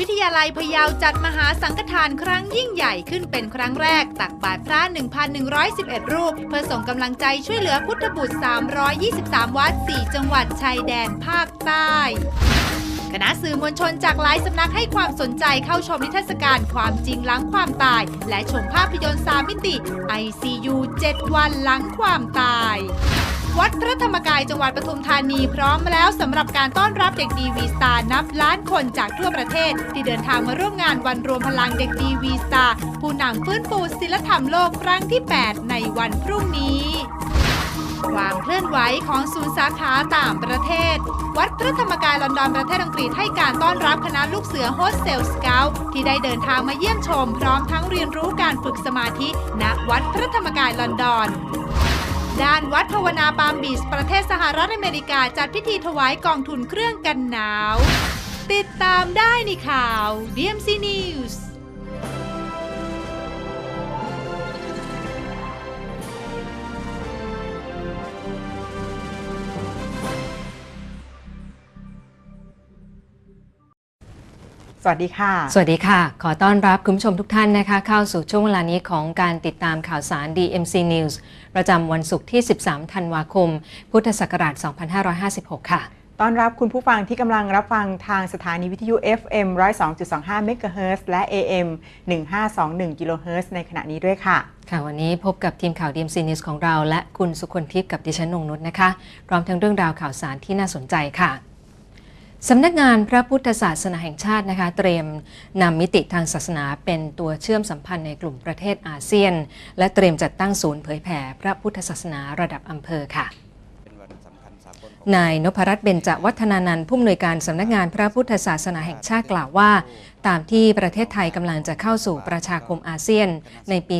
วิทยาลัยพะเยาจัดมหาสังฆทานครั้งยิ่งใหญ่ขึ้นเป็นครั้งแรก ตักบาตรพระ 1,111 รูป เพื่อส่งกำลังใจช่วยเหลือพุทธบุตร 323 วัด 4 จังหวัดชายแดนภาคใต้คณะสื่อมวลชนจากหลายสำนักให้ความสนใจเข้าชมนิทรรศการความจริงหลังความตาย และชมภาพยนตร์สามมิติ ICU 7 วันหลังความตาย วัดพระธรรมกายจังหวัดปทุมธานีพร้อมแล้วสำหรับการต้อนรับเด็กดีวีสตาร์นับล้านคนจากทั่วประเทศ ที่เดินทางมาร่วมงานวันรวมพลังเด็กดีวีสตาร์ผู้นำฟื้นฟูศิลธรรมโลกครั้งที่ 8 ในวันพรุ่งนี้ความเคลื่อนไหวของศูนย์สาขาต่างประเทศ วัดพระธรรมกายลอนดอนประเทศอังกฤษให้การต้อนรับคณะลูกเสือโฮสเทลสเกลที่ได้เดินทางมาเยี่ยมชม พร้อมทั้งเรียนรู้การฝึกสมาธิณวัดพระธรรมกายลอนดอน ด้านวัดภาวนาปามบีชประเทศสหรัฐอเมริกาจัดพิธีถวายกองทุนเครื่องกันหนาว ติดตามได้ในข่าว DMC News สวัสดีค่ะ สวัสดีค่ะ ขอต้อนรับคุณผู้ชมทุกท่านนะคะ เข้าสู่ช่วงเวลานี้ของการติดตามข่าวสาร DMC News ประจำวันศุกร์ที่ 13 ธันวาคม พุทธศักราช 2556 ค่ะ ต้อนรับคุณผู้ฟังที่กำลังรับฟังทางสถานีวิทยุ FM 102.25เมกะเฮิรตซ์และ AM 1521กิโลเฮิรตซ์ในขณะนี้ด้วยค่ะ ค่ะ วันนี้พบกับทีมข่าว DMC News ของเรา และคุณสุคนทิพย์กับดิฉันนงนุชนะคะ พร้อมทั้งเรื่องราวข่าวสารที่น่าสนใจค่ะ สำนักงานพระพุทธศาสนาแห่งชาตินะคะ เตรียมนำมิติทางศาสนาเป็นตัวเชื่อมสัมพันธ์ในกลุ่มประเทศอาเซียน และเตรียมจัดตั้งศูนย์เผยแผ่พระพุทธศาสนาระดับอำเภอค่ะนายนพรัตน์เบญจวัฒนานันท์ผู้อำนวยการสำนักงานพระพุทธศาสนาแห่งชาติกล่าวว่า ตามที่ประเทศไทยกำลังจะเข้าสู่ประชาคมอาเซียนในปี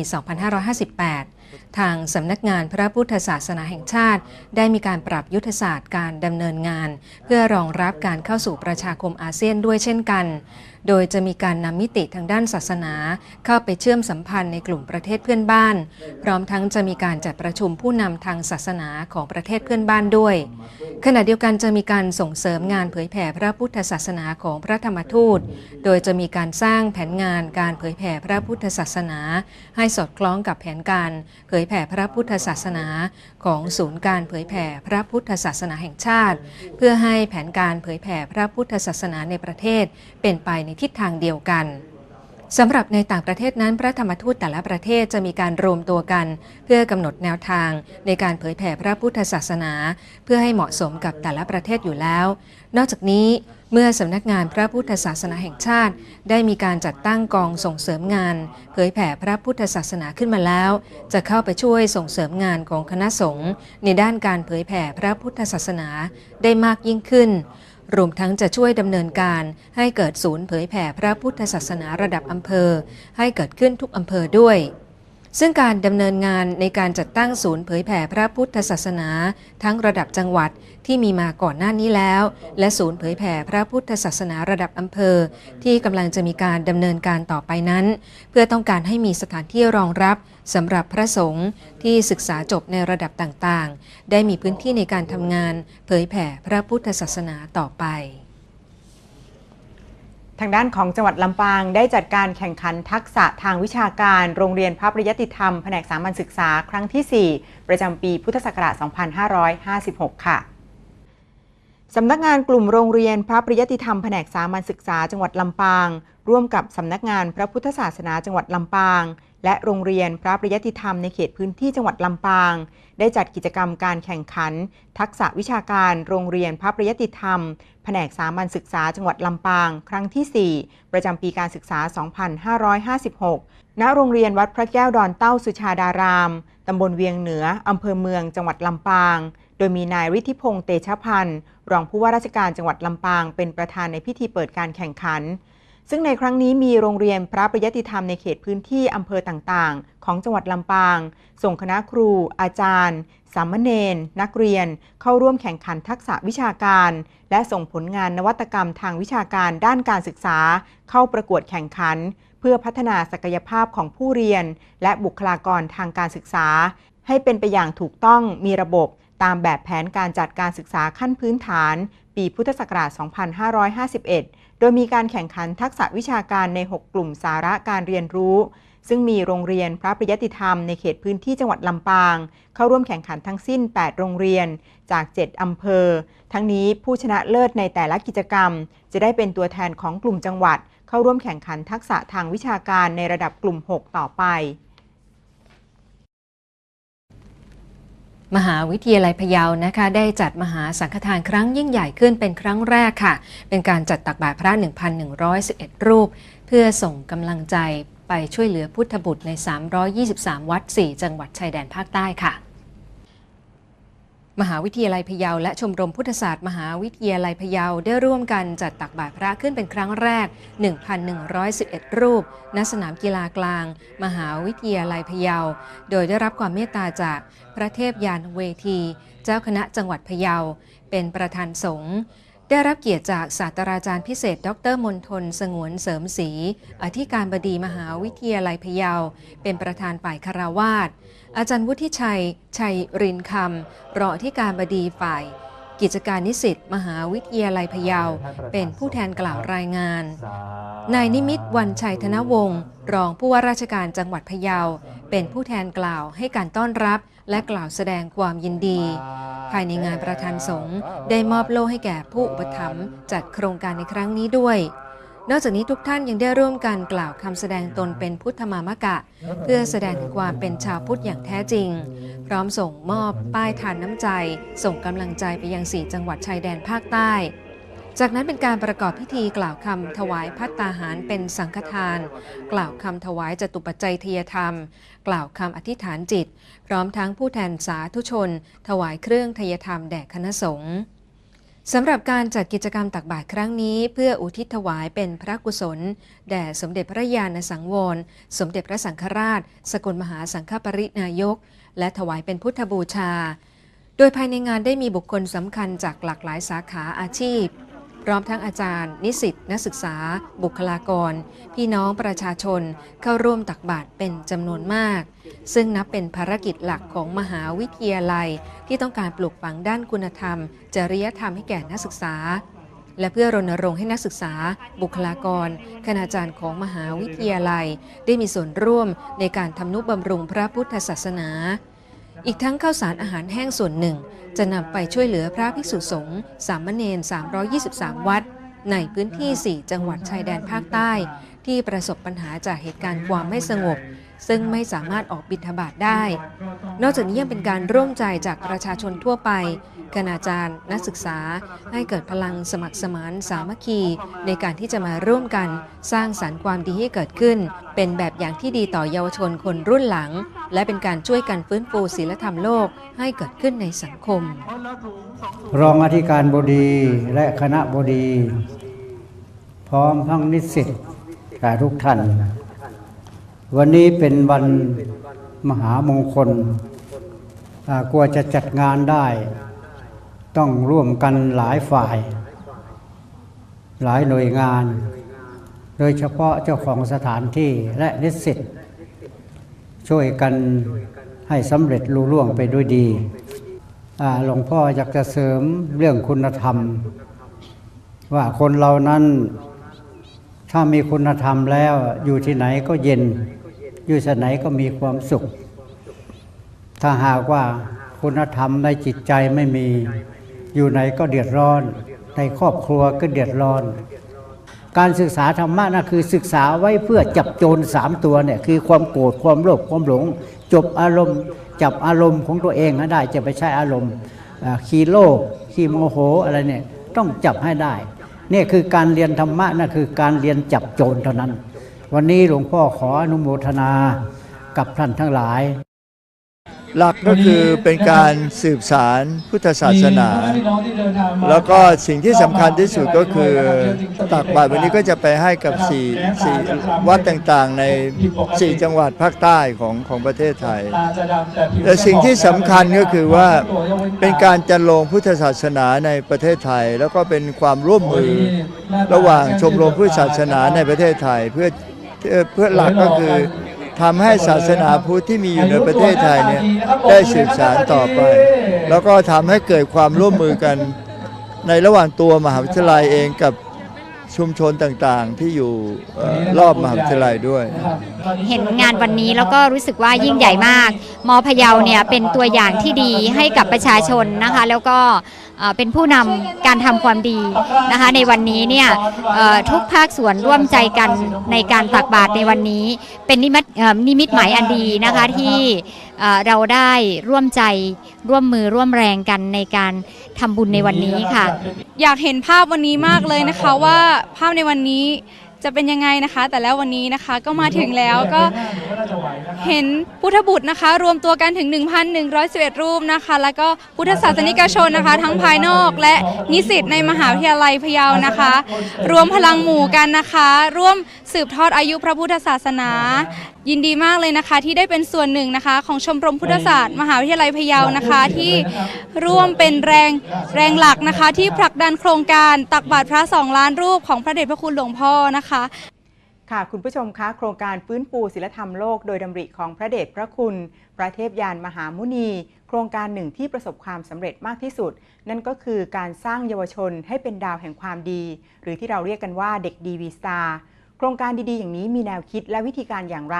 2558 ทางสำนักงานพระพุทธศาสนาแห่งชาติ ได้มีการปรับยุทธศาสตร์การดำเนินงาน เพื่อรองรับการเข้าสู่ประชาคมอาเซียนด้วยเช่นกัน โดยจะมีการนำมิติทางด้านศาสนา เข้าไปเชื่อมสัมพันธ์ในกลุ่มประเทศเพื่อนบ้าน พร้อมทั้งจะมีการจัดประชุมผู้นำทางศาสนาของประเทศเพื่อนบ้านด้วย ขณะเดียวกันจะมีการส่งเสริมงานเผยแผ่พระพุทธศาสนาของพระธรรมทูต โดยจะมีการสร้างแผนงานการเผยแผ่พระพุทธศาสนา ให้สอดคล้องกับแผนการเผยแผ่พระพุทธศาสนา ของศูนย์การเผยแผ่พระพุทธศาสนาแห่งชาติ เพื่อให้แผนการเผยแผ่พระพุทธศาสนาในประเทศเป็นไปในทิศทางเดียวกันสำหรับในต่างประเทศนั้น พระธรรมทูตแต่ละประเทศจะมีการรวมตัวกัน เพื่อกำหนดแนวทางในการเผยแผ่พระพุทธศาสนา เพื่อให้เหมาะสมกับแต่ละประเทศอยู่แล้ว นอกจากนี้เมื่อสำนักงานพระพุทธศาสนาแห่งชาติ ได้มีการจัดตั้งกองส่งเสริมงาน เผยแผ่พระพุทธศาสนาขึ้นมาแล้ว จะเข้าไปช่วยส่งเสริมงานของคณะสงฆ์ในด้านการเผยแผ่พระพุทธศาสนาได้มากยิ่งขึ้น รวมทั้งจะช่วยดำเนินการให้เกิดศูนย์เผยแผ่พระพุทธศาสนาระดับอำเภอ ให้เกิดขึ้นทุกอำเภอด้วย ซึ่งการดำเนินงานในการจัดตั้งศูนย์เผยแผ่พระพุทธศาสนา ทั้งระดับจังหวัดที่มีมาก่อนหน้านี้แล้ว และศูนย์เผยแผ่พระพุทธศาสนาระดับอำเภอ ที่กำลังจะมีการดำเนินการต่อไปนั้น เพื่อต้องการให้มีสถานที่รองรับสำหรับพระสงฆ์ที่ศึกษาจบในระดับต่างๆ ได้มีพื้นที่ในการทำงาน เผยแผ่พระพุทธศาสนาต่อไป ทางด้านของจังหวัดลำปางได้จัดการแข่งขันทักษะทางวิชาการ โรงเรียนพระปริยติธรรม แผนกสามัญศึกษาครั้งที่ 4 ประจำปีพุทธศักราช 2556 ค่ะสำนักงานกลุ่มโรงเรียนพระปริยติธรรมแผนกสามัญศึกษาจังหวัดลำปาง ร่วมกับสำนักงานพระพุทธศาสนาจังหวัดลำปาง และโรงเรียนพระปริยติธรรมในเขตพื้นที่จังหวัดลำปาง ได้จัดกิจกรรมการแข่งขัน ทักษะวิชาการโรงเรียนพระปริยติธรรม แผนกสามัญศึกษาจังหวัดลำปาง ครั้งที่ 4 ประจำปีการศึกษา 2556 ณ โรงเรียนวัดพระแก้วดอนเต้าสุชาดาราม ตำบลเวียงเหนืออำเภอเมืองจังหวัดลำปาง โดยมีนายฤทธิพงษ์เตชะพันธ์ รองผู้ว่าราชการจังหวัดลำปาง เป็นประธานในพิธีเปิดการแข่งขัน ซึ่งในครั้งนี้มีโรงเรียนพระปริยติธรรมในเขตพื้นที่อำเภอต่างๆ ของจังหวัดลำปาง ส่งคณะครู อาจารย์ สามเณร นักเรียน เข้าร่วมแข่งขันทักษะวิชาการ และส่งผลงานนวัตกรรมทางวิชาการด้านการศึกษา เข้าประกวดแข่งขัน เพื่อพัฒนาศักยภาพของผู้เรียน และบุคลากรทางการศึกษา ให้เป็นไปอย่างถูกต้องมีระบบตามแบบแผนการจัดการศึกษาขั้นพื้นฐาน ปีพุทธศักราช 2551 โดยมีการแข่งขันทักษะวิชาการใน 6 กลุ่มสาระการเรียนรู้ ซึ่งมีโรงเรียนพระปริยติธรรมในเขตพื้นที่จังหวัดลำปาง เข้าร่วมแข่งขันทั้งสิ้น 8 โรงเรียน จาก 7 อำเภอ ทั้งนี้ผู้ชนะเลิศในแต่ละกิจกรรม จะได้เป็นตัวแทนของกลุ่มจังหวัด เข้าร่วมแข่งขันทักษะทางวิชาการในระดับกลุ่ม 6 ต่อไป มหาวิทยาลัยพะเยานะคะ ได้จัดมหาสังฆทานครั้งยิ่งใหญ่ขึ้นเป็นครั้งแรกค่ะ เป็นการจัดตักบาตรพระ 1,111 รูป เพื่อส่งกำลังใจไปช่วยเหลือพุทธบุตรใน 323 วัด 4 จังหวัดชายแดนภาคใต้ค่ะ มหาวิทยาลัยพะเยาและชมรมพุทธศาสตร์มหาวิทยาลัยพะเยาได้ร่วมกันจัดตักบาตรพระขึ้นเป็นครั้งแรก 1,111 รูป ณ สนามกีฬากลาง มหาวิทยาลัยพะเยา โดยได้รับความเมตตาจากพระเทพยานเวที เจ้าคณะจังหวัดพะเยา เป็นประธานสงฆ์ได้รับเกียรติจากศาสตราจารย์พิเศษ ดรมนทน สงวนเสริมศรีอธิการบดีมหาวิทยาลัยพะเยา เป็นประธานฝ่ายคารวาส อาจารย์วุฒิชัย ชัยรินคำรองอธิการบดีฝ่าย กิจการนิสิตมหาวิทยาลัยพะเยา เป็นผู้แทนกล่าวรายงาน นายนิมิตวันชัยธนวงศ์รองผู้ว่าราชการจังหวัดพะเยา เป็นผู้แทนกล่าวให้การต้อนรับและกล่าวแสดงความยินดี ภายในงานประธานสงฆ์ได้มอบโล่ให้แก่ผู้อุปถัมภ์จัดโครงการในครั้งนี้ด้วย นอกจากนี้ทุกท่านยังได้ร่วมกันกล่าวคำแสดงตนเป็นพุทธมามกะ เพื่อแสดงถึงความเป็นชาวพุทธอย่างแท้จริง พร้อมส่งมอบป้ายทานน้ำใจ ส่งกำลังใจไปยังสี่จังหวัดชายแดนภาคใต้ จากนั้นเป็นการประกอบพิธีกล่าวคำถวายพัตตาหารเป็นสังฆทาน กล่าวคำถวายจตุปัจจัยทยธรรม กล่าวคำอธิษฐานจิต พร้อมทั้งผู้แทนสาธุชน ถวายเครื่องทยธรรมแด่คณะสงฆ์ สำหรับการจัดกิจกรรมตักบาตรครั้งนี้ เพื่ออุทิศถวายเป็นพระกุศล แด่สมเด็จพระญาณสังวร สมเด็จพระสังฆราช สกลมหาสังฆปรินายก และถวายเป็นพุทธบูชา โดยภายในงานได้มีบุคคลสำคัญจากหลากหลายสาขาอาชีพพ ร้อมทั้งอาจารย์ นิสิตนักศึกษา บุคลากร พี่น้องประชาชนเข้าร่วมตักบาตรเป็นจำนวนมาก ซึ่งนับเป็นภารกิจหลักของมหาวิทยาลัย ที่ต้องการปลูกฝังด้านคุณธรรม จริยธรรมให้แก่นักศึกษา และเพื่อรณรงค์ให้นักศึกษา บุคลากร คณาจารย์ของมหาวิทยาลัย ได้มีส่วนร่วมในการทำนุบำรุงพระพุทธศาสนา อีกทั้งข้าวสารอาหารแห้งส่วนหนึ่ง จะนำไปช่วยเหลือพระภิกษุสงฆ์สามเณร323 วัด ในพื้นที่ 4 จังหวัดชายแดนภาคใต้ ที่ประสบปัญหาจากเหตุการณ์ความไม่สงบ ซึ่งไม่สามารถออกบิณฑบาตได้ นอกจากนี้ยังเป็นการร่วมใจจากประชาชนทั่วไปคณาจารย์ นักศึกษาให้เกิดพลังสมัครสมานสามัคคี ในการที่จะมาร่วมกันสร้างสารรค์ความดีให้เกิดขึ้น เป็นแบบอย่างที่ดีต่อเยาวชนคนรุ่นหลัง และเป็นการช่วยกันฟื้นฟูศีลธรรมโลกให้เกิดขึ้นในสังคม รองอธิการบดีและคณะบดี พร้อมทั้งนิสิตทุกท่าน วันนี้เป็นวันมหามงคลกลัวจะจัดงานได้ ต้องร่วมกันหลายฝ่าย หลายหน่วยงาน โดยเฉพาะเจ้าของสถานที่และนิสิตช่วยกันให้สำเร็จลุล่วงไปด้วยดีหลวงพ่ออยากจะเสริมเรื่องคุณธรรม ว่าคนเรานั้นถ้ามีคุณธรรมแล้วอยู่ที่ไหนก็เย็น อยู่ที่ไหนก็มีความสุข ถ้าหากว่าคุณธรรมในจิตใจไม่มี อยู่ไหนก็เดือดร้อน ในครอบครัวก็เดือดร้อน การศึกษาธรรมะนะคือศึกษาไว้เพื่อจับโจรสามตัวเนี่ยคือความโกรธความโลภความหลง จบอารมณ์จับอารมณ์ของตัวเองให้ได้ จะไปใช้อารมณ์ขี้โลภขี้โมโหอะไรเนี่ยต้องจับให้ได้เนี่ยคือการเรียนธรรมะนะคือการเรียนจับโจรเท่านั้น วันนี้หลวงพ่อขออนุโมทนากับท่านทั้งหลาย หลักก็คือเป็นการสืบสารพุทธศาสนา แล้วก็สิ่งที่สำคัญที่สุดก็คือตักบาตรวันนี้ก็จะไปให้กับสี่สี่วัดต่างๆในสี่จังหวัดภาคใต้ของของประเทศไทย แต่สิ่งที่สำคัญก็คือว่าเป็นการจันลงพุทธศาสนาในประเทศไทย แล้วก็เป็นความร่วมมือระหว่างชมรมพุทธศาสนาในประเทศไทยเพื่อ เพื่อหลักก็คือทำให้ศาสนาพุทธที่มีอยู่ในประเทศไทยเนี่ยได้สืบสานต่อไป แล้วก็ทำให้เกิดความร่วมมือกันในระหว่างตัวมหาวิทยาลัยเองกับชุมชนต่างๆที่อยู่รอบมหาวิทยาลัยด้วย เห็นงานวันนี้แล้วก็รู้สึกว่ายิ่งใหญ่มากมพะเยาเนี่ยเป็นตัวอย่างที่ดีให้กับประชาชนนะคะ แล้วก็ เอ่อเป็นผู้นำการทำความดีนะคะในวันนี้เนี่ยทุกภาคส่วนร่วมใจกันในการตักบาตรในวันนี้ เป็นนิมิตนิมิตหมายอันดีนะคะที่เอ่อเราได้ร่วมใจร่วมมือร่วมแรงกันในการทำบุญในวันนี้ค่ะ อยากเห็นภาพวันนี้มากเลยนะคะว่าภาพในวันนี้ จะเป็นยังไงนะคะ แต่แล้ววันนี้นะคะก็มาถึงแล้วก็เห็นพุทธบุตรนะคะ รวมตัวกันถึง 1,111 รูปนะคะ แล้วก็พุทธศาสนิกชนนะคะ ทั้งภายนอกและนิสิตในมหาวิทยาลัยพะเยานะคะ รวมพลังหมู่กันนะคะ ร่วมสืบทอดอายุพระพุทธศาสนา ยินดีมากเลยนะคะที่ได้เป็นส่วนหนึ่งนะคะ ของชมรมพุทธศาสตร์ มหาวิทยาลัยพะเยานะคะ ที่ร่วมเป็นแรงแรงหลักนะคะ ที่ผลักดันโครงการตักบาตรพระสองล้านรูปของพระเดชพระคุณหลวงพ่อนะคะค่ะคุณผู้ชมคะโครงการฟื้นฟูศิลธรรมโลกโดยดำริของพระเดชพระคุณ พระเทพยานมหามุนี โครงการหนึ่งที่ประสบความสำเร็จมากที่สุด นั่นก็คือการสร้างเยาวชนให้เป็นดาวแห่งความดี หรือที่เราเรียกกันว่าเด็กดีวีสตาร์ โครงการดีๆ อย่างนี้มีแนวคิดและวิธีการอย่างไร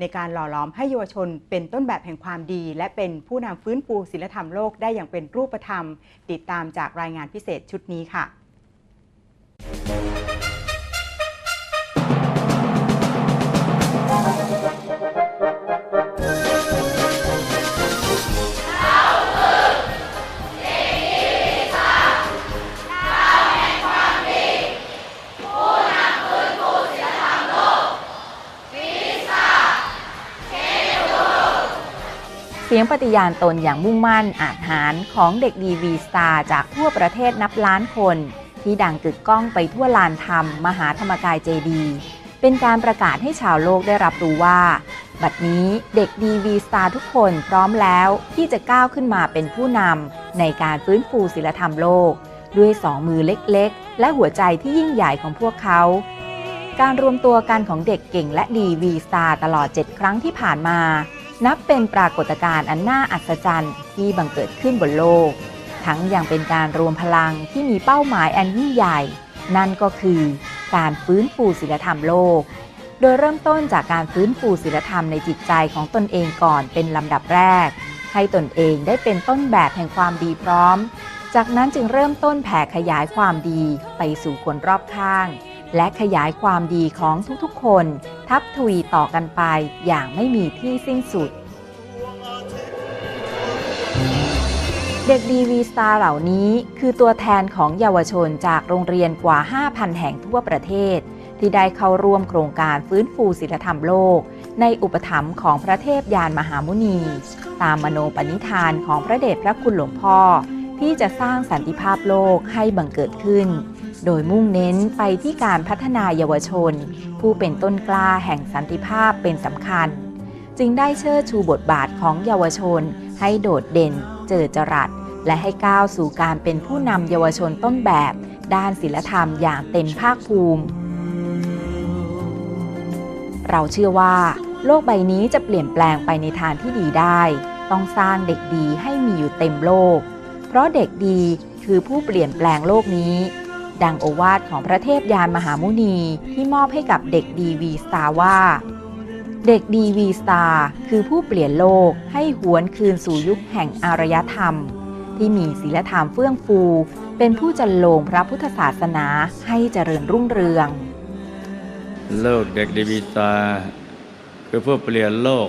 ในการหล่อหลอมให้เยาวชนเป็นต้นแบบแห่งความดี และเป็นผู้นำฟื้นฟูศิลธรรมโลกได้อย่างเป็นรูปธรรม ติดตามจากรายงานพิเศษชุดนี้ค่ะ สียงปฏิญาณตนอย่างมุ่งมั่นอาจหารของเด็กดีวีสตาร์จากทั่วประเทศนับล้านคน ที่ดังกึกก้องไปทั่วลานธรรม มหาธรรมกายเจดี เป็นการประกาศให้ชาวโลกได้รับรู้ว่า บัดนี้เด็กดีวีสตาร์ทุกคนพร้อมแล้วที่จะก้าวขึ้นมาเป็นผู้นำในการฟื้นฟูศิลธรรมโลก ด้วยสองมือเล็กๆ และหัวใจที่ยิ่งใหญ่ของพวกเขาการรวมตัวกันของเด็กเก่งและดีวีสตาร์ตลอด 7 ครั้งที่ผ่านมา นับเป็นปรากฏการณ์อันน่าอัศจรรย์ที่บังเกิดขึ้นบนโลก ทั้งยังเป็นการรวมพลังที่มีเป้าหมายอันยิ่งใหญ่ นั่นก็คือการฟื้นฟูศิลธรรมโลก โดยเริ่มต้นจากการฟื้นฟูศิลธรรมในจิตใจของตนเองก่อนเป็นลำดับแรก ให้ตนเองได้เป็นต้นแบบแห่งความดีพร้อม จากนั้นจึงเริ่มต้นแผ่ขยายความดีไปสู่คนรอบข้าง และขยายความดีของทุกๆคน ทับทวีต่อกันไปอย่างไม่มีที่สิ้นสุด เด็กดีวีสตาร์เหล่านี้คือตัวแทนของเยาวชนจากโรงเรียนกว่า 5,000 แห่งทั่วประเทศ ที่ได้เข้าร่วมโครงการฟื้นฟูศิลธรรมโลก ในอุปถัมภ์ของพระเทพยานมหามุนี ตามมโนปณิธานของพระเดชพระคุณหลวงพ่อ ที่จะสร้างสันติภาพโลกให้บังเกิดขึ้น โดยมุ่งเน้นไปที่การพัฒนาเยาวชน ผู้เป็นต้นกล้าแห่งสันติภาพเป็นสำคัญ จึงได้เชิดชูบทบาทของเยาวชน ให้โดดเด่น เจิดจรัส และให้ก้าวสู่การเป็นผู้นำเยาวชนต้นแบบ ด้านศิลธรรมอย่างเต็มภาคภูมิ เราเชื่อว่า โลกใบนี้จะเปลี่ยนแปลงไปในทางที่ดีได้ ต้องสร้างเด็กดีให้มีอยู่เต็มโลก เพราะเด็กดีคือผู้เปลี่ยนแปลงโลกนี้ ดังโอวาทของพระเทพยานมหามุนีที่มอบให้กับเด็กดีวีสตาร์ว่า เด็กดีวีสตาร์คือผู้เปลี่ยนโลกให้หวนคืนสู่ยุคแห่งอารยธรรม ที่มีศีลธรรมเฟื่องฟู เป็นผู้จันโลงพระพุทธศาสนาให้เจริญรุ่งเรือง โลกเด็กดีวีสตาคือผู้เปลี่ยนโลก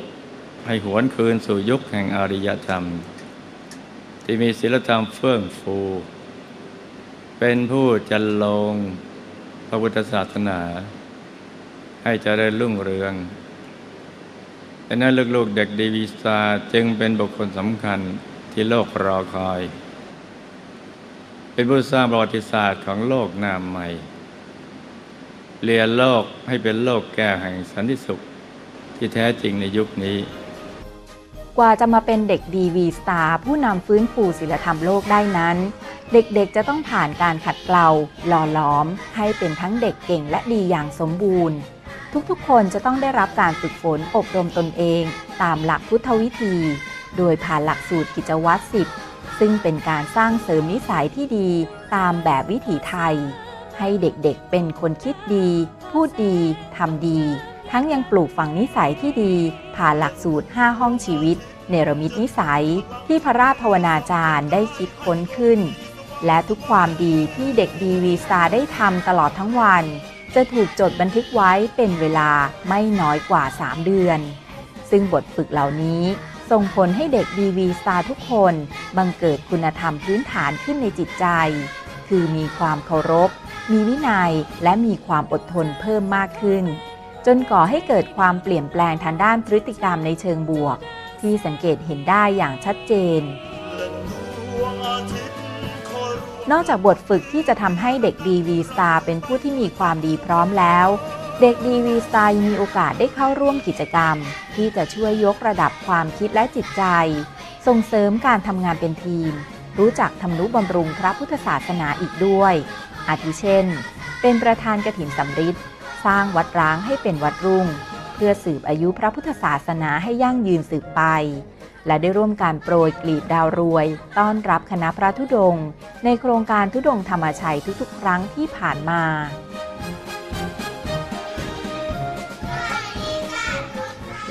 ให้หวนคืนสู่ยุคแห่งอารยธรรม ที่มีศีลธรรมเฟื่องฟู เป็นผู้จันลงพระพุทธศาสนา ให้เจริญรุ่งเรืองดังนั้นลูกๆเด็กดีวีตาจึงเป็นบุคคลสำคัญที่โลกรอคอย เป็นผู้สร้างประวัติศาสตร์ของโลกหน้าใหม่เปลี่ยนโลกให้เป็นโลกแก้วแห่งสันติสุขที่แท้จริงในยุคนี้ กว่าจะมาเป็นเด็กดีวีสตาร์ผู้นำฟื้นฟูศิลธรรมโลกได้นั้น เด็กๆ จะต้องผ่านการขัดเกลาหล่อหลอม ให้เป็นทั้งเด็กเก่งและดีอย่างสมบูรณ์ ทุกๆ คนจะต้องได้รับการฝึกฝนอบรมตนเอง ตามหลักพุทธวิธี โดยผ่านหลักสูตรกิจวัตรสิบซึ่งเป็นการสร้างเสริมนิสัยที่ดีตามแบบวิถีไทย ให้เด็กๆ เป็นคนคิดดี พูดดีทำดี ทั้งยังปลูกฝังนิสัยที่ดี ผ่านหลักสูตร 5 ห้องชีวิต เนรมิตนิสัยที่พระราชภาวนาจารย์ได้คิดค้นขึ้น และทุกความดีที่เด็กดีวีสตาได้ทำตลอดทั้งวัน จะถูกจดบันทึกไว้เป็นเวลาไม่น้อยกว่า 3 เดือน ซึ่งบทฝึกเหล่านี้ส่งผลให้เด็กดีวีสตาทุกคนบังเกิดคุณธรรมพื้นฐานขึ้นในจิตใจ คือมีความเคารพ มีวินัยและมีความอดทนเพิ่มมากขึ้น จนก่อให้เกิดความเปลี่ยนแปลงทางด้านพฤติกรรมในเชิงบวก ที่สังเกตเห็นได้อย่างชัดเจน นอกจากบทฝึกที่จะทำให้เด็กดีวีสตาเป็นผู้ที่มีความดีพร้อมแล้ว เด็กดีวีสตายังมีโอกาสได้เข้าร่วมกิจกรรม ที่จะช่วยยกระดับความคิดและจิตใจ ส่งเสริมการทำงานเป็นทีม รู้จักทำนุบำรุงพระพุทธศาสนาอีกด้วย อาทิเช่น เป็นประธานกฐินสำริดสร้างวัดร้างให้เป็นวัดรุ่ง เพื่อสืบอายุพระพุทธศาสนาให้ยั่งยืนสืบไป และได้ร่วมการโปรยกลีบดาวรวย ต้อนรับคณะพระธุดงค์ในโครงการธุดงค์ธรรมชัยทุกๆ ครั้งที่ผ่านมา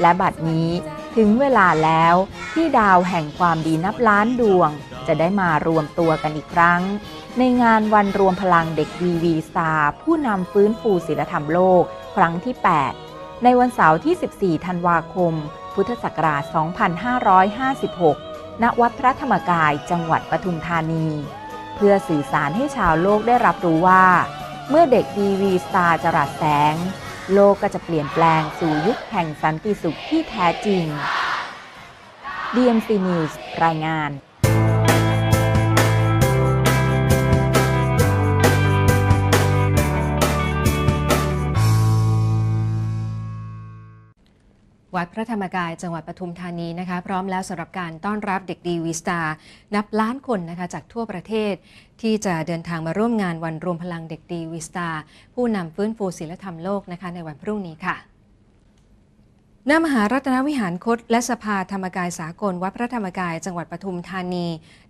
และบัดนี้ถึงเวลาแล้วที่ดาวแห่งความดีนับล้านดวง จะได้มารวมตัวกันอีกครั้ง ในงานวันรวมพลังเด็กดีวีสตาผู้นำฟื้นฟูศิลธรรมโลกครั้งที่ 8 ในวันเสาร์ที่ 14 ธันวาคม พุทธศักราช 2556 ณ วัดพระธรรมกายจังหวัดปทุมธานี เพื่อสื่อสารให้ชาวโลกได้รับรู้ว่า เมื่อเด็กดีวีสตาร์จรัสแสง โลกก็จะเปลี่ยนแปลงสู่ยุคแห่งสันติสุขที่แท้จริง DMC News รายงาน วัดพระธรรมกายจังหวัดปทุมธานีนะคะ พร้อมแล้วสำหรับการต้อนรับเด็กดีวีสตานับล้านคนนะคะจากทั่วประเทศ ที่จะเดินทางมาร่วมงานวันรวมพลังเด็กดีวีสตาผู้นำฟื้นฟูศิลธรรมโลกนะคะในวันพรุ่งนี้ค่ะ หน้ามหารัตนวิหารคตและสภาธรรมกายสากลวัดพระธรรมกายจังหวัดปทุมธานี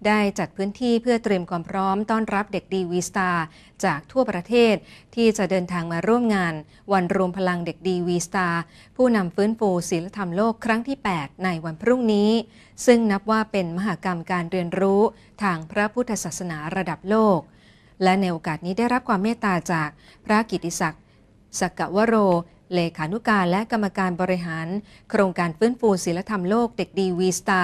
ได้จัดพื้นที่เพื่อเตรียมความพร้อมต้อนรับเด็กดีวีสตาร์จากทั่วประเทศ ที่จะเดินทางมาร่วมงาน วันรวมพลังเด็กดีวีสตาร์ผู้นำฟื้นฟูศิลธรรมโลกครั้งที่ 8 ในวันพรุ่งนี้ ซึ่งนับว่าเป็นมหากรรมการเรียนรู้ทางพระพุทธศาสนาระดับโลก และในโอกาสนี้ได้รับความเมตตาจากพระกิติศักดิ์สกกวโร เลขานุการและกรรมการบริหาร โครงการฟื้นฟูศิลธรรมโลกเด็กดีวีสตา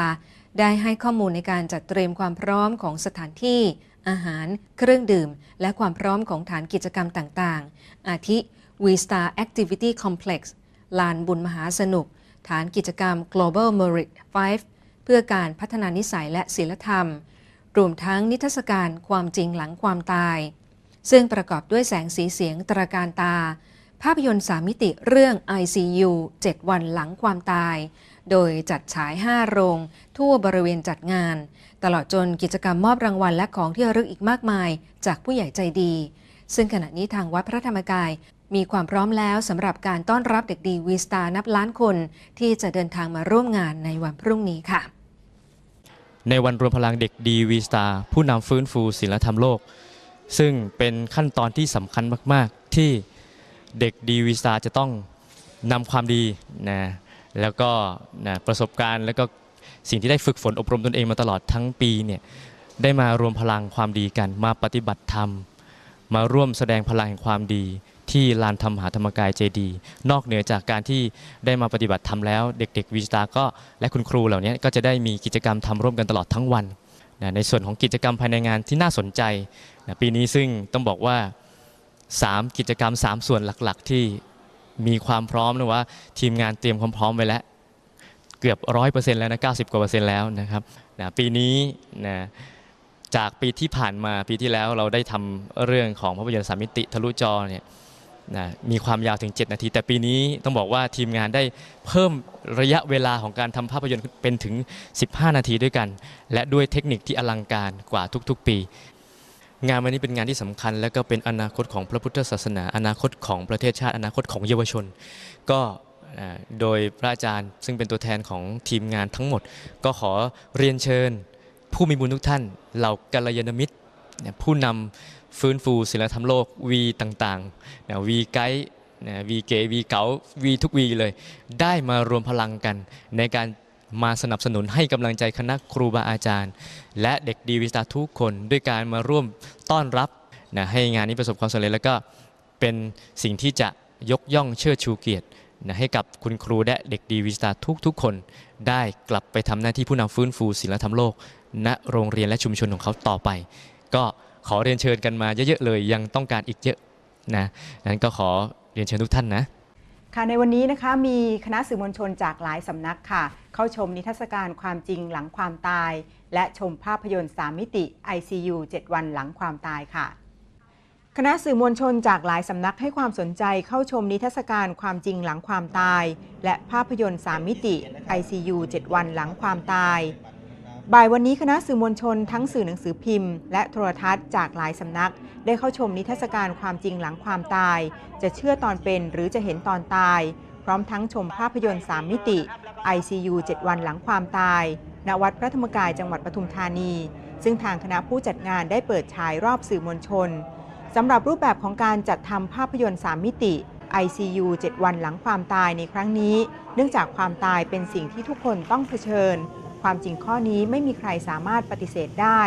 ได้ให้ข้อมูลในการจัดเตรียมความพร้อมของสถานที่ อาหาร เครื่องดื่ม และความพร้อมของฐานกิจกรรมต่างๆ อาทิ V Star Activity Complex ลานบุญมหาสนุก ฐานกิจกรรม Global Merit 5 เพื่อการพัฒนานิสัยและศิลธรรม รวมทั้งนิทรรศการความจริงหลังความตาย ซึ่งประกอบด้วยแสงสีเสียงตระการตา ภาพยนตร์สามมิติเรื่อง ICU 7 วันหลังความตาย โดยจัดฉาย 5 โรง ทั่วบริเวณจัดงาน ตลอดจนกิจกรรมมอบรางวัลและของที่ระลึกอีกมากมาย จากผู้ใหญ่ใจดี ซึ่งขณะนี้ทางวัดพระธรรมกาย มีความพร้อมแล้วสำหรับการต้อนรับเด็กดีวีสตานับล้านคน ที่จะเดินทางมาร่วมงานในวันพรุ่งนี้ค่ะในวันรวมพลังเด็กดีวีสตาผู้นำฟื้นฟูศิลธรรมโลก ซึ่งเป็นขั้นตอนที่สำคัญมาก ๆ ที่ เด็กดีวีสตาจะต้องนำความดีนะแล้วก็นะประสบการณ์แล้วก็สิ่งที่ได้ฝึกฝนอบรมตนเองมาตลอดทั้งปีเนี่ยได้มารวมพลังความดีกัน มาปฏิบัติธรรม มาร่วมแสดงพลังแห่งความดี ที่ลานธรรมหาธรรมกายเจดี นอกเหนือจากการที่ได้มาปฏิบัติธรรมแล้ว เด็กๆวีสตาก็และคุณครูเหล่านี้ก็จะได้มีกิจกรรมทำร่วมกันตลอดทั้งวัน ในส่วนของกิจกรรมภายในงานที่น่าสนใจปีนี้ซึ่งต้องบอกว่า 3 กิจกรรม 3 ส่วนหลักๆ ที่มีความพร้อมนะว่า ทีมงานเตรียมความพร้อมไว้แล้ว เกือบร้อยเปอร์เซ็นต์แล้วนะ 90 กว่าเปอร์เซ็นต์แล้วนะครับนะปีนี้นะจากปีที่ผ่านมาปีที่แล้วเราได้ทำเรื่องของภาพยนตร์สามมิติทะลุจอเนี่ยนะมีความยาวถึง 7 นาที แต่ปีนี้ต้องบอกว่าทีมงานได้เพิ่มระยะเวลาของการทำภาพยนตร์เป็นถึง 15 นาทีด้วยกัน และด้วยเทคนิคที่อลังการกว่าทุกๆ ปี งานวันนี้เป็นงานที่สำคัญ และก็เป็นอนาคตของพระพุทธศาสนา อนาคตของประเทศชาติ อนาคตของเยาวชน ก็โดยพระอาจารย์ซึ่งเป็นตัวแทนของทีมงานทั้งหมด ก็ขอเรียนเชิญ ผู้มีบุญทุกท่าน เหล่ากัลยาณมิตร ผู้นำฟื้นฟูศิลธรรมโลกวีต่างๆวีไกด์วีเกวีเก๋าวีทุกวีเลย ได้มารวมพลังกันในการ มาสนับสนุนให้กำลังใจคณะครูบาอาจารย์ และเด็กดีวิสตาทุกคน ด้วยการมาร่วมต้อนรับนะให้งานนี้ประสบความสำเร็จแล้วก็เป็นสิ่งที่จะยกย่องเชิดชูเกียรตินะให้กับคุณครูและเด็กดีวิสตาทุกๆคน ได้กลับไปทำหน้าที่ผู้นำฟื้นฟูศิลธรรมโลก ณโรงเรียนและชุมชนของเขาต่อไป ก็ขอเรียนเชิญกันมาเยอะๆเลยยังต้องการอีกเยอะนะนั้นก็ขอเรียนเชิญทุกท่านนะ ค่ะในวันนี้นะคะมีคณะสื่อมวลชนจากหลายสำนักค่ะ เข้าชมนิทรรศการความจริงหลังความตาย และชมภาพยนตร์ 3 มิติ ICU 7 วันหลังความตายค่ะ คณะสื่อมวลชนจากหลายสำนักให้ความสนใจเข้าชมนิทรรศการความจริงหลังความตาย และภาพยนตร์ 3 มิติ ICU 7 วันหลังความตาย บ่ายวันนี้คณะสื่อมวลชนทั้งสื่อหนังสือพิมพ์ และโทรทัศน์จากหลายสำนัก ได้เข้าชมนิทรรศการความจริงหลังความตาย จะเชื่อตอนเป็นหรือจะเห็นตอนตาย พร้อมทั้งชมภาพยนตร์ 3 มิติ ICU 7 วันหลังความตายณวัดพระธรรมกายจังหวัดปทุมธานี ซึ่งทางคณะผู้จัดงานได้เปิดฉายรอบสื่อมวลชนสำหรับรูปแบบของการจัดทำภาพยนตร์ 3 มิติ ICU 7 วันหลังความตายในครั้งนี้ เนื่องจากความตายเป็นสิ่งที่ทุกคนต้องเผชิญ ความจริงข้อนี้ไม่มีใครสามารถปฏิเสธได้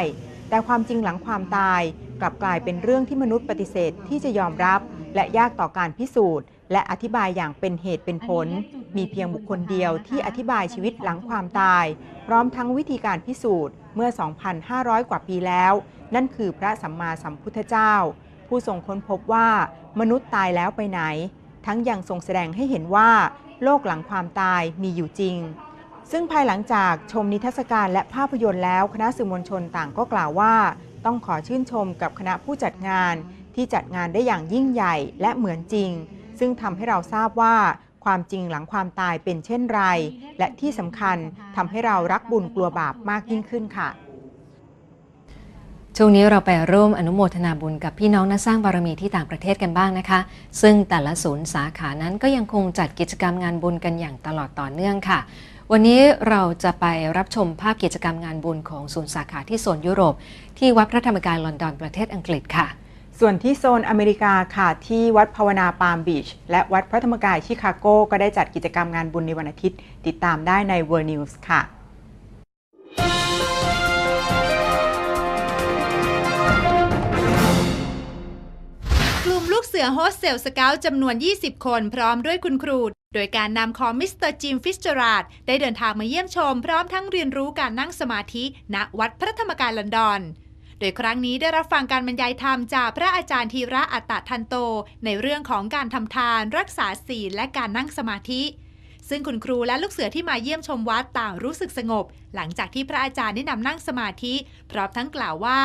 แต่ความจริงหลังความตาย กลับกลายเป็นเรื่องที่มนุษย์ปฏิเสธที่จะยอมรับ และยากต่อการพิสูจน์ และอธิบายอย่างเป็นเหตุเป็นผล มีเพียงบุคคลเดียวที่อธิบายชีวิตหลังความตาย พร้อมทั้งวิธีการพิสูจน์เมื่อ 2,500 กว่าปีแล้ว นั่นคือพระสัมมาสัมพุทธเจ้า ผู้ทรงค้นพบว่ามนุษย์ตายแล้วไปไหน ทั้งยังทรงแสดงให้เห็นว่า โลกหลังความตายมีอยู่จริง ซึ่งภายหลังจากชมนิทรรศการและภาพยนตร์แล้ว คณะสื่อมวลชนต่างก็กล่าวว่า ต้องขอชื่นชมกับคณะผู้จัดงาน ที่จัดงานได้อย่างยิ่งใหญ่และเหมือนจริง ซึ่งทำให้เราทราบว่าความจริงหลังความตายเป็นเช่นไร และที่สำคัญทำให้เรารักบุญกลัวบาปมากยิ่งขึ้นค่ะช่วงนี้เราไปร่วมอนุโมทนาบุญกับพี่น้องนักสร้างบารมีที่ต่างประเทศกันบ้างนะคะ ซึ่งแต่ละศูนย์สาขานั้นก็ยังคงจัดกิจกรรมงานบุญกันอย่างตลอดต่อเนื่องค่ะ วันนี้เราจะไปรับชมภาพกิจกรรมงานบุญของศูนย์สาขาที่โซนยุโรป ที่วัดพระธรรมกายลอนดอนประเทศอังกฤษค่ะ ส่วนที่โซนอเมริกาค่ะที่วัดภาวนาปาล์มบีช และวัดพระธรรมกายชิคาโกก็ได้จัดกิจกรรมงานบุญในวันอาทิตย์ ติดตามได้ใน World News ค่ะกลุ่มลูกเสือโฮสเซลสเกลจำนวน 20 คนพร้อมด้วยคุณครู โดยการนำของมิสเตอร์จิมฟิชเจอราดได้เดินทางมาเยี่ยมชม พร้อมทั้งเรียนรู้การนั่งสมาธิณวัดพระธรรมกายลอนดอน โดยครั้งนี้ได้รับฟังการบรรยายธรรมจากพระอาจารย์ธีระอัตตทันโต ในเรื่องของการทำทาน รักษาศีลและการนั่งสมาธิ ซึ่งคุณครูและลูกเสือที่มาเยี่ยมชมวัดต่างรู้สึกสงบ หลังจากที่พระอาจารย์ได้นำนั่งสมาธิ พร้อมทั้งกล่าวว่า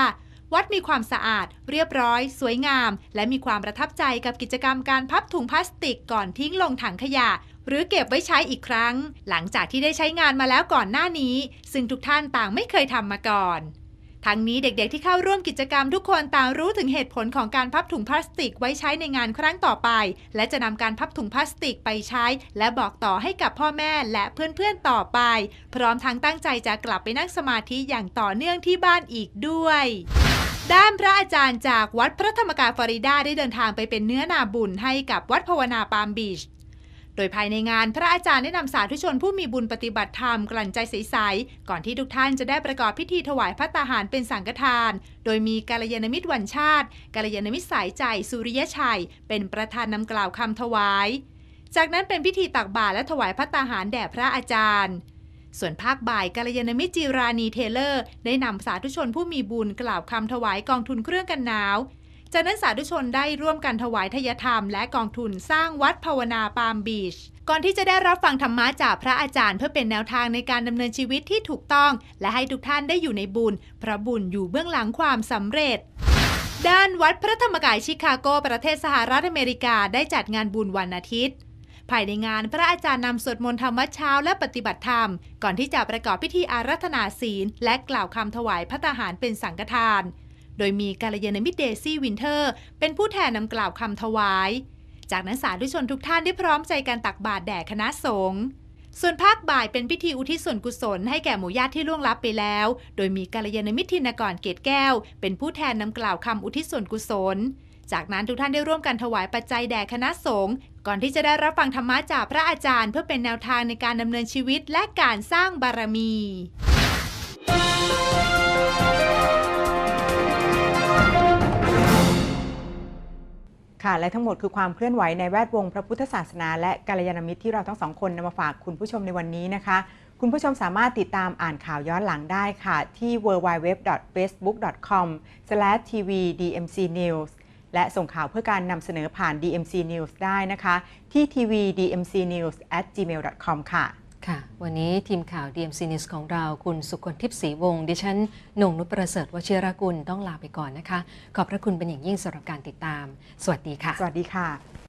วัดมีความสะอาด เรียบร้อย สวยงาม และมีความประทับใจกับกิจกรรมการพับถุงพลาสติกก่อนทิ้งลงถังขยะ หรือเก็บไว้ใช้อีกครั้ง หลังจากที่ได้ใช้งานมาแล้วก่อนหน้านี้ ซึ่งทุกท่านต่างไม่เคยทำมาก่อนทั้งนี้เด็กๆ ที่เข้าร่วมกิจกรรมทุกคนต่างรู้ถึงเหตุผลของการพับถุงพลาสติกไว้ใช้ในงานครั้งต่อไป และจะนำการพับถุงพลาสติกไปใช้ และบอกต่อให้กับพ่อแม่และเพื่อนๆต่อไป พร้อมทั้งตั้งใจจะกลับไปนั่งสมาธิอย่างต่อเนื่องที่บ้านอีกด้วย ด้านพระอาจารย์จากวัดพระธรรมกายฟลอริดาได้เดินทางไปเป็นเนื้อนาบุญให้กับวัดภาวนาปาล์มบีช โดยภายในงานพระอาจารย์ได้นำสาธุชนผู้มีบุญปฏิบัติธรรมกลั่นใจใสๆก่อนที่ทุกท่านจะได้ประกอบพิธีถวายพระตาหารเป็นสังฆทาน โดยมีกาลยานมิตรวันชาติกาลยานมิตรสายใจสุริยชัย เป็นประธานนำกล่าวคำถวาย จากนั้นเป็นพิธีตักบาตรและถวายพระตาหารแด่พระอาจารย์ ส่วนภาคบ่ายกาลยานมิจีรานีเทเลอร์ ได้นำสาธุชนผู้มีบุญกล่าวคำถวายกองทุนเครื่องกันหนาว จากนั้นสาธุชนได้ร่วมกันถวายทายธรรมและกองทุนสร้างวัดภาวนาปาล์มบีช ก่อนที่จะได้รับฟังธรรมะจากพระอาจารย์ เพื่อเป็นแนวทางในการดำเนินชีวิตที่ถูกต้อง และให้ทุกท่านได้อยู่ในบุญเพราะบุญอยู่เบื้องหลังความสำเร็จด้านวัดพระธรรมกายชิคาโกประเทศสหรัฐอเมริกาได้จัดงานบุญวันอาทิตย์ ภายในงานพระอาจารย์นำสวดมนต์ธรรมวัดเช้าและปฏิบัติธรรม ก่อนที่จะประกอบพิธีอารัธนาศีล และกล่าวคำถวายพระตาหารเป็นสังฆทาน โดยมีกาลยานมิตรเดซี่วินเทอร์ เป็นผู้แทนนำกล่าวคำถวาย จากนั้นสาธุชนทุกท่านได้พร้อมใจกันตักบาตรแด่คณะสงฆ์ส่วนภาคบ่ายเป็นพิธีอุทิศส่วนกุศลให้แก่หมู่ญาติที่ล่วงลับไปแล้ว โดยมีกัลยาณมิตรธินกรเกตแก้ว เป็นผู้แทนนำกล่าวคำอุทิศส่วนกุศล จากนั้นทุกท่านได้ร่วมกันถวายปัจจัยแด่คณะสงฆ์ก่อนที่จะได้รับฟังธรรมะจากพระอาจารย์ เพื่อเป็นแนวทางในการดำเนินชีวิตและการสร้างบารมีค่ะและทั้งหมดคือความเคลื่อนไหวในแวดวงพระพุทธศาสนา และกัลยาณมิตรที่เราทั้งสองคนนำมาฝากคุณผู้ชมในวันนี้นะคะ คุณผู้ชมสามารถติดตามอ่านข่าวย้อนหลังได้ค่ะ ที่ www.facebook.com/tvdmcnews และส่งข่าวเพื่อการนำเสนอผ่าน DMC News ได้นะคะ ที่ tvdmcnews@gmail.com ค่ะ ค่ะ วันนี้ทีมข่าว DMC News ของเราคุณสุคนทิพย์ศรีวงศ์ดิฉันหนงนุชประเสริฐวชิรกุลต้องลาไปก่อนนะคะ ขอบพระคุณเป็นอย่างยิ่งสำหรับการติดตาม สวัสดีค่ะ สวัสดีค่ะ